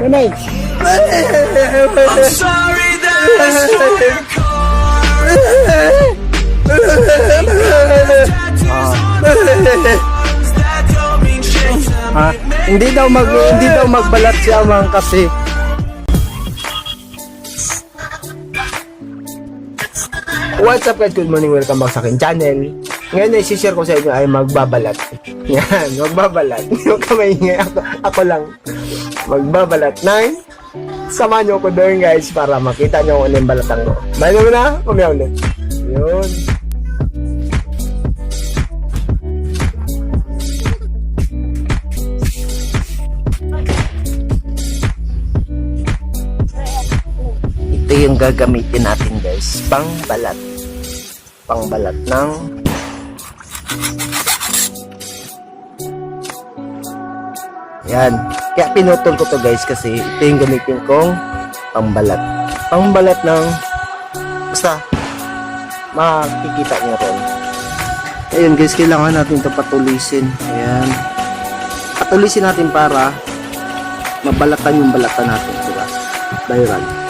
Nanay. Sorry that I stole your car. Ha? Hindi daw mag hindi daw magbalat si Amang kasi What's up guys? Good morning. Welcome back sa akin channel. Ngayon ay share ko sa inyo ay magbabalat. Yan, magbabalat. Yung kamay nga ako, ako lang. Magbabalat ng Samahan nyo ko doon guys para makita nyo kung ano yung balatan ko. Bahay mo na, kumaya ulit. Yun. Ito yung gagamitin natin guys. Pang balat. Pang balat ng Yan. Kaya pinutol ko to guys kasi ito yung gamitin kong pangbalat. Pangbalat ng basta makikita niyo ron. Ayun guys, kailangan natin ito patulisin. Ayan. Patulisin natin para mabalatan yung balatan natin, di ba? Viral.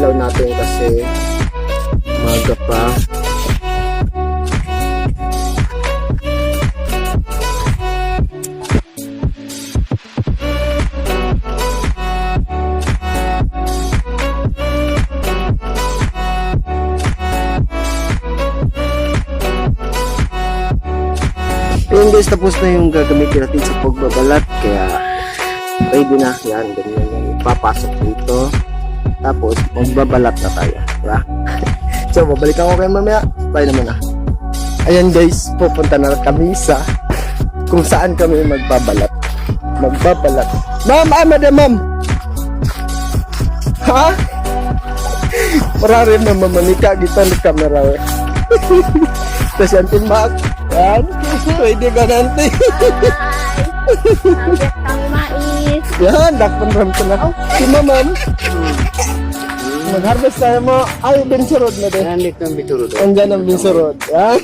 Ilaw natin kasi maga pa. Ayun guys, tapos na yung gagamitin natin sa pagbabalat. Kaya, ready na. Yan, ganyan yung papasok dito. Tapos, magbabalat na tayo. Diba? so, babalik ako kayo mamaya. Bye naman na. Ayan guys, pupunta na kami sa kung saan kami magbabalat. Magbabalat. Ma'am, ah, madam, ma'am. Ha? Marami na mamanika kita ng kamera. eh. Tapos yan, timbak. Yan. Pwede ka nanti. Nagit kang mais. Yan, dakpan ram ko na. Si ma'am. Mag-harvest tayo mo. Ay, binsurod na din. Nandik ng biturod. Andyan ang binsurod. Yan.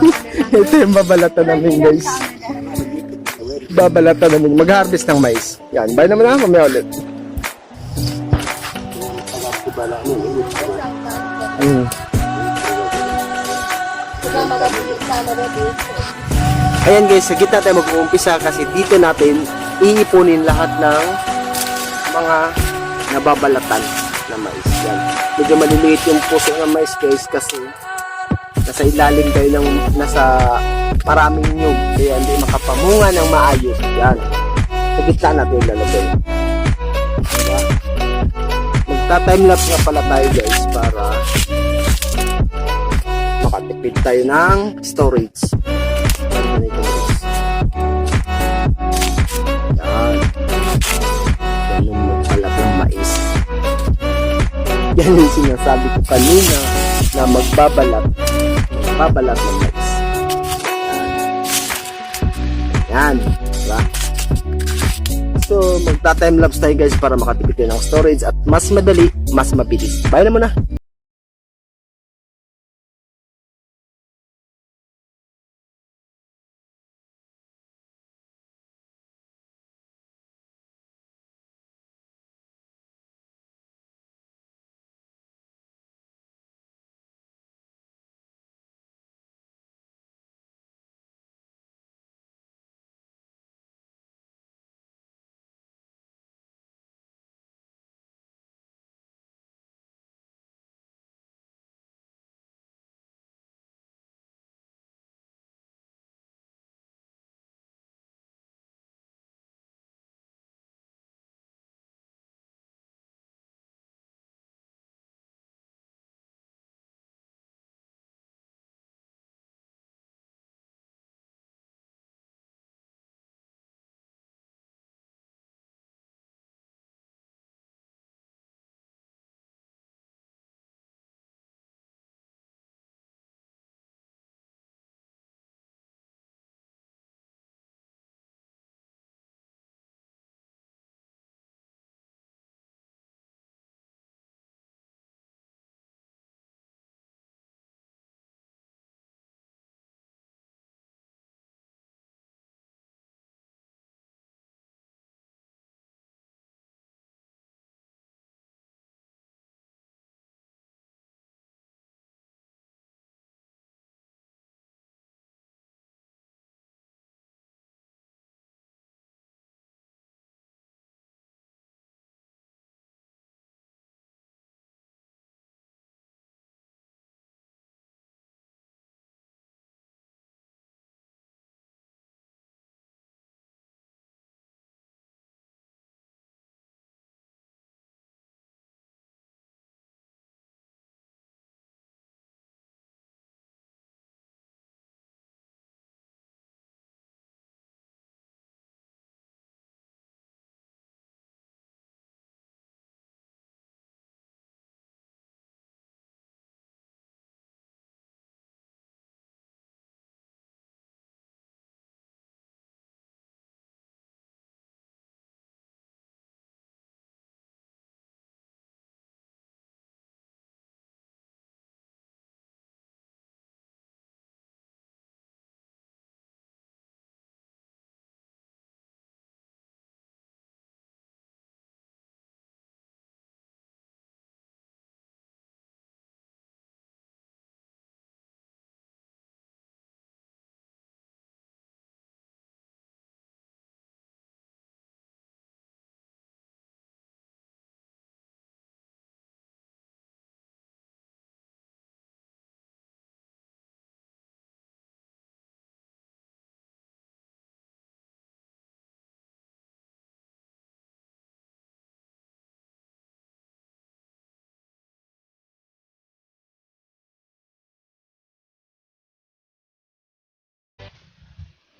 Ito yung babalatan namin guys. Babalatan namin. Mag-harvest ng mais. Yan. Bye naman na. Mamaya ulit. Mm. Ayan guys, sa gitna tayo mag-uumpisa kasi dito natin iipunin lahat ng mga nababalatan na mais. Yan. Medyo maliliit yung puso ng mais guys kasi nasa ilalim tayo ng nasa maraming nyug kaya hindi makapamunga ng maayos. Yan. Sa gitna natin ilalagay. Diba? Magta-timelapse nga pala tayo guys para makatipid tayo ng storage. Yan yung sinasabi ko kanina na magbabalat. Magbabalat ng mais. Yan. Diba? So, magta-timelapse tayo guys para makatipid tayo ng storage at mas madali, mas mabilis. Bye na muna.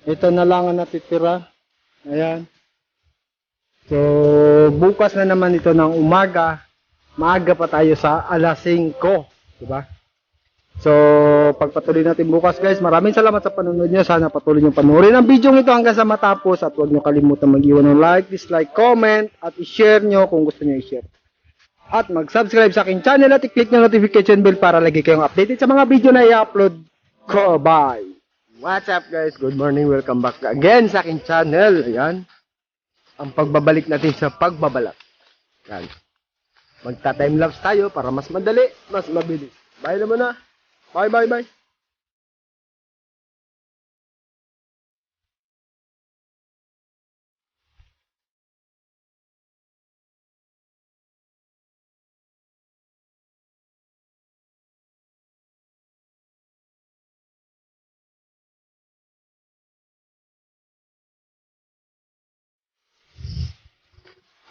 Ito na lang ang natitira. Ayan. So, bukas na naman ito ng umaga. Maaga pa tayo sa alas 5. Diba? So, pagpatuloy natin bukas guys. Maraming salamat sa panonood nyo. Sana patuloy nyo panoorin ang video ito hanggang sa matapos. At huwag nyo kalimutan mag-iwan ng like, dislike, comment. At i-share nyo kung gusto nyo i-share. At mag-subscribe sa aking channel at i-click ng notification bell para lagi kayong updated sa mga video na i-upload ko. Bye! What's up guys? Good morning. Welcome back again sa aking channel. Ayan. Ang pagbabalik natin sa pagbabalat. Yan. Magta-timelapse tayo para mas madali, mas mabilis. Bye na muna. Bye, bye, bye.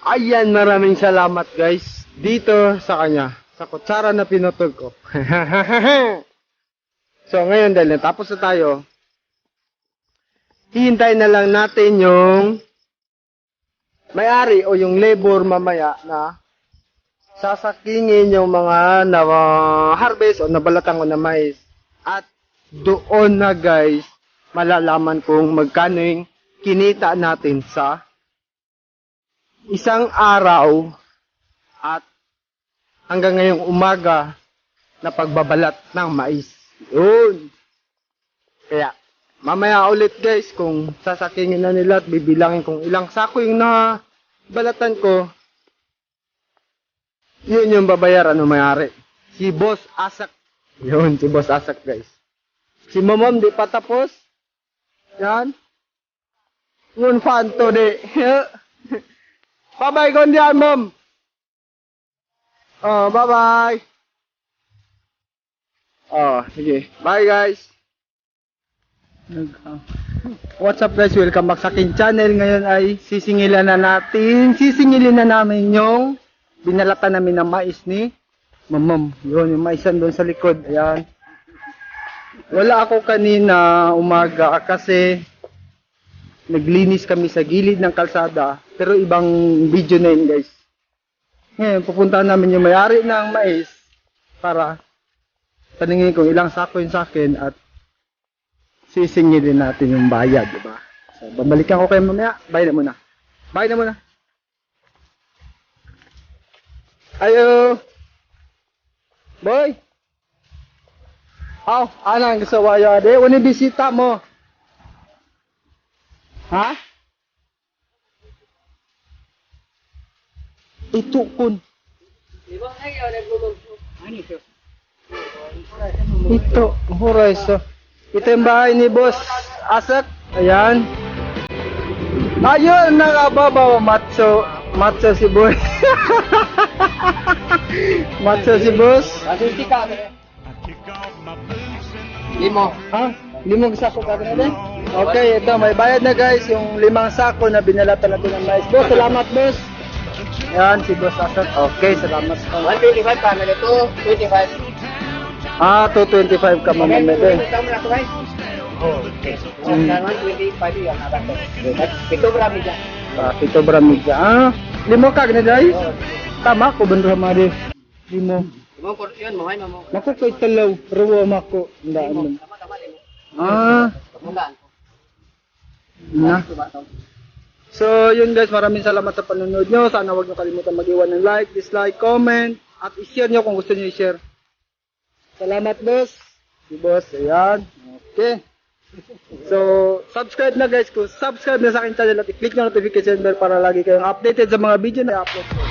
Ayan, maraming salamat guys. Dito sa kanya. Sa kutsara na pinutol ko. so ngayon dahil natapos na tayo, hihintayin na lang natin yung may-ari o yung labor mamaya na sasakingin yung mga na harvest o nabalatan ko na mais. At doon na guys, malalaman kung magkano yung kinita natin sa isang araw at hanggang ngayong umaga na pagbabalat ng mais. Yun. Kaya, mamaya ulit guys, kung sasakingin na nila at bibilangin kung ilang sako yung nabalatan ko, yun yung babayaran ng mayari. Si Boss Asak. Yun, si Boss Asak guys. Si Mamam di pa tapos. Yan. Yun fan to di. Bye-bye, Gondian, mom. Oh, bye-bye. Oh, sige. Bye, guys. What's up, guys? Welcome back sa aking channel. Ngayon ay sisingilan na natin. Sisingilin na namin yung binalatan namin ng mais ni Mamam. Yun, yung maisan doon sa likod. Ayan. Wala ako kanina umaga kasi naglinis kami sa gilid ng kalsada, pero ibang video na yun guys. Ngayon, pupuntahan namin yung mayari ng mais para taningin kung ilang sako yun sa akin at sisingilin natin yung bayad, di ba? So, babalikan ko kayo mamaya. Bye na muna. Bye na muna. Ayo! Boy! Aw, anang gusto wayo ade? Wani bisita mo? Ha? Ito kun. Ito, huray so. Ito yung bahay ni Boss Asak. Ayan. Ayun, nakababaw. Matso. Matso si Boy. Matso si Boss. Limo. Ha? Limang sako ka din? Okay, ito, may bayad na guys, yung limang sako na binalatan natin ng mais. Boss, salamat boss. Yan, si Boss Asat. Okay, salamat. 125 pa, na ito, 25. Ah, 225 ka mamamede. Ito mo na ito, guys. Oh, okay. Mm. 125 yung harap ko. Ito marami dyan. Ah, pito bramidya. Ah, limo ka na dai? Tama ko bandro mari. Limo. Imo ko yun, mo hay mo. Mako ko italaw, ruwa mako. Ndaan. Tama tama limo. Ah, Mulan. na. So, yun guys, maraming salamat sa panonood nyo. Sana huwag nyo kalimutan mag-iwan ng like, dislike, comment, at i-share nyo kung gusto nyo i-share. Salamat, boss. Si boss, ayan. Okay. So, subscribe na guys. Kung subscribe na sa akin channel at i-click na notification bell para lagi kayong updated sa mga video na i-upload ko.